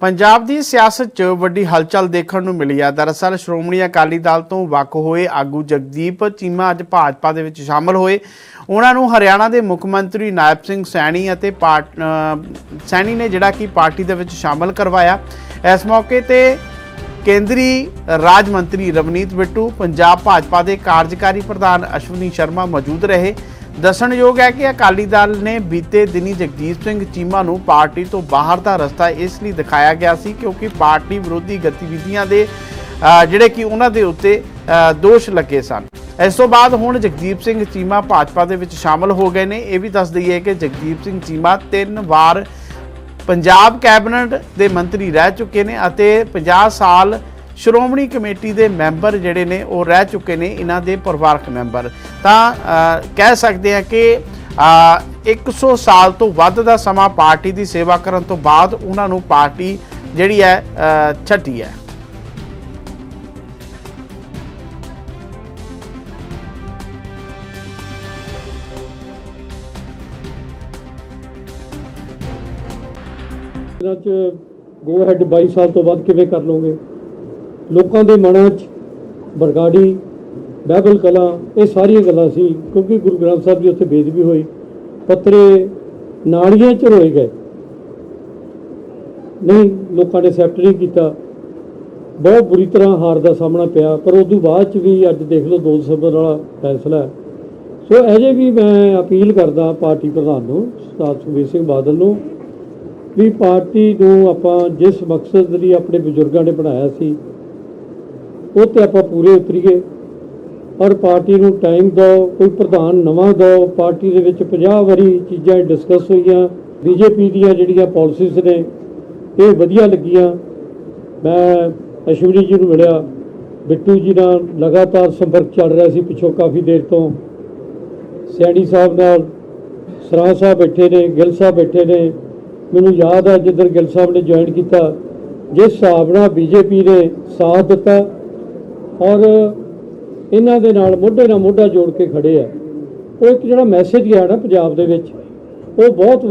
ਪੰਜਾਬ ਦੀ ਸਿਆਸਤ 'ਚ ਵੱਡੀ ਹਲਚਲ ਦੇਖਣ ਨੂੰ ਮਿਲੀ ਆ। ਦਰਅਸਲ ਸ਼੍ਰੋਮਣੀ ਅਕਾਲੀ ਦਲ ਤੋਂ ਵੱਖ ਹੋਏ ਆਗੂ ਜਗਦੀਪ ਚੀਮਾ ਅੱਜ ਭਾਜਪਾ ਦੇ ਵਿੱਚ ਸ਼ਾਮਲ ਹੋਏ। ਉਹਨਾਂ ਨੂੰ ਹਰਿਆਣਾ ਦੇ ਮੁੱਖ ਮੰਤਰੀ ਨਾਇਬ ਸਿੰਘ ਸੈਣੀ ਅਤੇ ਪਾਰਟ- ਸੈਣੀ ਨੇ ਜਿਹੜਾ ਕਿ ਪਾਰਟੀ ਦੇ ਵਿੱਚ ਸ਼ਾਮਲ ਕਰਵਾਇਆ। ਇਸ ਮੌਕੇ ਤੇ ਕੇਂਦਰੀ ਰਾਜ ਮੰਤਰੀ ਰਵਨੀਤ ਬਿੱਟੂ, ਪੰਜਾਬ ਭਾਜਪਾ ਦੇ ਕਾਰਜਕਾਰੀ ਪ੍ਰਧਾਨ ਅਸ਼ਵਨੀ ਸ਼ਰਮਾ ਮੌਜੂਦ ਰਹੇ। ਦੱਸਣਯੋਗ ਹੈ ਕਿ ਅਕਾਲੀ ਦਲ ਨੇ ਬੀਤੇ ਦਿਨੀ ਜਗਦੀਪ ਸਿੰਘ ਚੀਮਾ ਨੂੰ ਪਾਰਟੀ ਤੋਂ ਬਾਹਰ ਦਾ ਰਸਤਾ ਇਸ ਲਈ ਦਿਖਾਇਆ ਗਿਆ ਸੀ ਕਿਉਂਕਿ ਪਾਰਟੀ ਵਿਰੋਧੀ ਗਤੀਵਿਧੀਆਂ ਦੇ ਜਿਹੜੇ ਕਿ ਉਹਨਾਂ ਦੇ ਉੱਤੇ ਦੋਸ਼ ਲੱਗੇ ਸਨ। ਇਸ ਤੋਂ ਬਾਅਦ ਹੁਣ ਜਗਦੀਪ ਸਿੰਘ ਚੀਮਾ ਭਾਜਪਾ ਦੇ ਵਿੱਚ ਸ਼ਾਮਲ ਹੋ ਗਏ ਨੇ। ਇਹ ਵੀ ਦੱਸ ਦਈਏ ਕਿ ਜਗਦੀਪ ਸਿੰਘ ਚੀਮਾ ਤਿੰਨ ਵਾਰ ਪੰਜਾਬ ਕੈਬਨਿਟ ਦੇ ਮੰਤਰੀ ਰਹਿ ਚੁੱਕੇ ਨੇ ਅਤੇ 50 ਸਾਲ ਸ਼੍ਰੋਮਣੀ ਕਮੇਟੀ ਦੇ ਮੈਂਬਰ ਜਿਹੜੇ ਨੇ ਉਹ ਰਹਿ ਚੁੱਕੇ ਨੇ ਇਹਨਾਂ ਦੇ ਪਰਿਵਾਰਕ ਮੈਂਬਰ। ਤਾਂ ਕਹਿ ਸਕਦੇ ਆ ਕਿ ਅ, 100 ਸਾਲ ਤੋਂ ਵੱਧ ਦਾ ਸਮਾਂ ਪਾਰਟੀ ਦੀ ਸੇਵਾ ਕਰਨ ਤੋਂ ਬਾਅਦ ਉਹਨਾਂ ਨੂੰ ਪਾਰਟੀ ਜਿਹੜੀ ਹੈ ਛੱਟੀ ਹੈ। 'ਚ ਗੋ ਹੈਡ 22 ਸਾਲ ਤੋਂ ਵੱਧ ਕਿਵੇਂ ਕਰ ਲਓਗੇ? ਲੋਕਾਂ ਦੇ ਮਨਾਂ 'ਚ ਬਰਗਾੜੀ ਬਾਈਬਲ ਕਲਾ, ਇਹ ਸਾਰੀਆਂ ਗੱਲਾਂ ਸੀ, ਕਿਉਂਕਿ ਗੁਰੂ ਗ੍ਰੰਥ ਸਾਹਿਬ ਜੀ ਉੱਥੇ ਬੇਦਬੀ ਹੋਈ ਪੱਤਰੇ ਨਾਲੀਆਂ 'ਚ ਰੋਏ ਗਏ। ਨਹੀਂ, ਲੋਕਾਂ ਨੇ ਐਕਸੈਪਟ ਨਹੀਂ ਕੀਤਾ। ਬਹੁਤ ਬੁਰੀ ਤਰ੍ਹਾਂ ਹਾਰ ਦਾ ਸਾਹਮਣਾ ਪਿਆ, ਪਰ ਉਸ ਤੋਂ ਬਾਅਦ ਚ ਵੀ ਅੱਜ ਦੇਖ ਲਓ 2 ਦਸੰਬਰ ਵਾਲਾ ਫੈਸਲਾ ਸੋ ਅਜੇ ਵੀ ਮੈਂ ਅਪੀਲ ਕਰਦਾ ਪਾਰਟੀ ਪ੍ਰਧਾਨ ਨੂੰ, ਸਰਦਾਰ ਸੁਖਬੀਰ ਸਿੰਘ ਬਾਦਲ ਨੂੰ, ਵੀ ਪਾਰਟੀ ਨੂੰ ਆਪਾਂ ਜਿਸ ਮਕਸਦ ਲਈ ਆਪਣੇ ਬਜ਼ੁਰਗਾਂ ਨੇ ਬਣਾਇਆ ਸੀ ਉਹ ਤੇ ਆਪਾਂ ਪੂਰੇ ਉਤਰੀਏ। ਔਰ ਪਾਰਟੀ ਨੂੰ ਟਾਈਮ ਦਿਓ, ਕੋਈ ਪ੍ਰਧਾਨ ਨਵਾਂ ਦਿਓ, ਪਾਰਟੀ ਦੇ ਵਿੱਚ 50 ਵਾਰੀ ਚੀਜ਼ਾਂ ਡਿਸਕਸ ਹੋਈਆਂ। ਬੀਜੇਪੀ ਦੀਆਂ ਜਿਹੜੀਆਂ ਪਾਲਿਸੀਜ਼ ਨੇ, ਇਹ ਵਧੀਆ ਲੱਗੀਆਂ। ਮੈਂ ਅਸ਼ਵਨੀ ਜੀ ਨੂੰ ਮਿਲਿਆ। ਬਿੱਟੂ ਜੀ ਨਾਲ ਲਗਾਤਾਰ ਸੰਪਰਕ ਚੱਲ ਰਿਹਾ ਸੀ ਪਿੱਛੋਂ ਕਾਫੀ ਦੇਰ ਤੋਂ। ਸਿਆਣੀ ਸਾਹਿਬ ਨਾਲ ਸਰਾਂ ਸਾਹਿਬ ਬੈਠੇ ਨੇ, ਗਿੱਲ ਸਾਹਿਬ ਬੈਠੇ ਨੇ। ਮੈਨੂੰ ਯਾਦ ਆ ਜਿੱਦਣ ਗਿੱਲ ਸਾਹਿਬ ਨੇ ਜੁਆਇਨ ਕੀਤਾ। ਜਿਸ ਹਿਸਾਬ ਨਾਲ ਬੀਜੇਪੀ ਨੇ ਸਾਥ ਦਿੱਤਾ ਔਰ ਇਹਨਾਂ ਦੇ ਨਾਲ ਮੋਢੇ ਨਾਲ ਮੋਢਾ ਜੋੜ ਕੇ ਖੜੇ ਆ। ਉਹ ਇੱਕ ਜਿਹੜਾ ਮੈਸੇਜ ਗਿਆ ਨਾ ਪੰਜਾਬ ਦੇ ਵਿੱਚ, ਉਹ ਬਹੁਤ